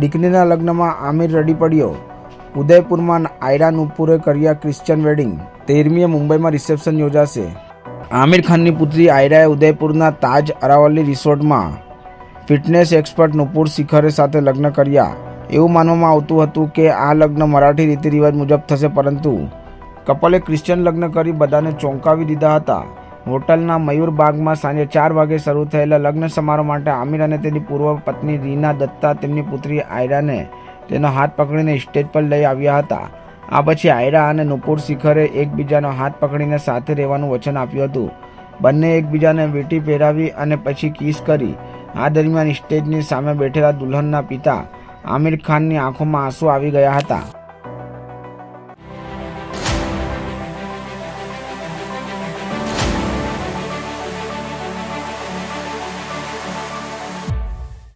દીકરીના લગ્નમાં આમિર રડી પડ્યો. ઉદયપુરમાં આયરા નુપુરે કર્યા ક્રિશ્ચિયન વેડિંગ તેરમીએ મુંબઈમાં રિસેપ્શન યોજાશે. આમિર ખાનની પુત્રી આયરાએ ઉદયપુરના તાજ અરાવલી રિસોર્ટમાં ફિટનેસ એક્સપર્ટ નુપુર શિખરે સાથે લગ્ન કર્યા. એવું માનવામાં આવતું હતું કે આ લગ્ન મરાઠી રીતિરિવાજ મુજબ થશે, પરંતુ કપલે ક્રિશ્ચિયન લગ્ન કરી બધાને ચોંકાવી દીધા હતા. હોટલના મયુર બાગમાં સાંજે ચાર વાગે શરૂ થયેલા લગ્ન સમારોહ માટે આમિર અને તેની પૂર્વ પત્ની રીના દત્તા તેમની પુત્રી આયરાને તેનો હાથ પકડીને સ્ટેજ પર લઈ આવ્યા હતા. આ પછી આયરા અને નુપુર શિખરે એકબીજાનો હાથ પકડીને સાથે રહેવાનું વચન આપ્યું હતું. બંને એકબીજાને વીંટી પહેરાવી અને પછી કિસ કરી. આ દરમિયાન સ્ટેજની સામે બેઠેલા દુલ્હનના પિતા આમિર ખાનની આંખોમાં આંસુ આવી ગયા હતા.